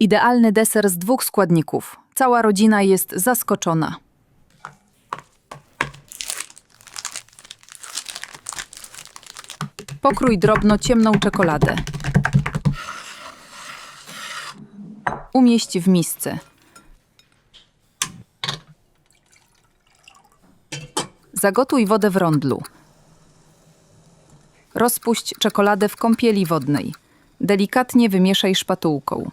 Idealny deser z dwóch składników. Cała rodzina jest zaskoczona. Pokrój drobno ciemną czekoladę. Umieść w misce. Zagotuj wodę w rondlu. Rozpuść czekoladę w kąpieli wodnej. Delikatnie wymieszaj szpatułką.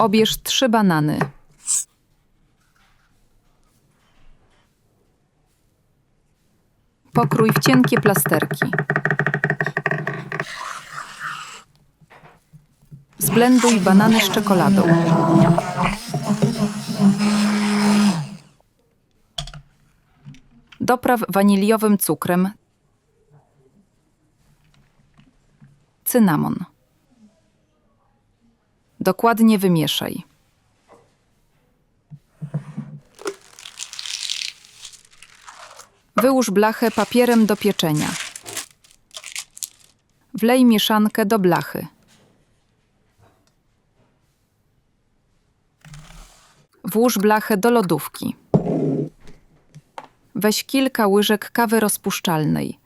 Obierz trzy banany. Pokrój w cienkie plasterki. Zblenduj banany z czekoladą. Dopraw waniliowym cukrem. Cynamon. Dokładnie wymieszaj. Wyłóż blachę papierem do pieczenia. Wlej mieszankę do blachy. Włóż blachę do lodówki. Weź kilka łyżek kawy rozpuszczalnej.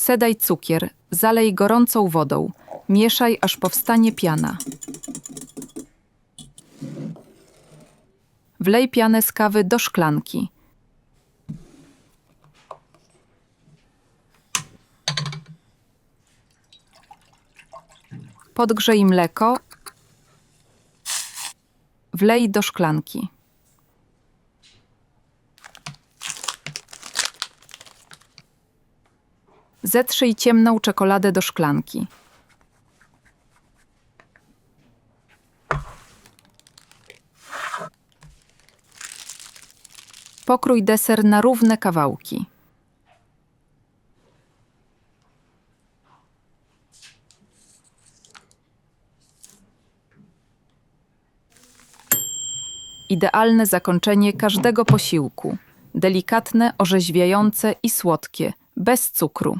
Sedaj cukier, zalej gorącą wodą. Mieszaj, aż powstanie piana. Wlej pianę z kawy do szklanki. Podgrzej mleko. Wlej do szklanki. Zetrzyj ciemną czekoladę do szklanki. Pokrój deser na równe kawałki. Idealne zakończenie każdego posiłku. Delikatne, orzeźwiające i słodkie, bez cukru.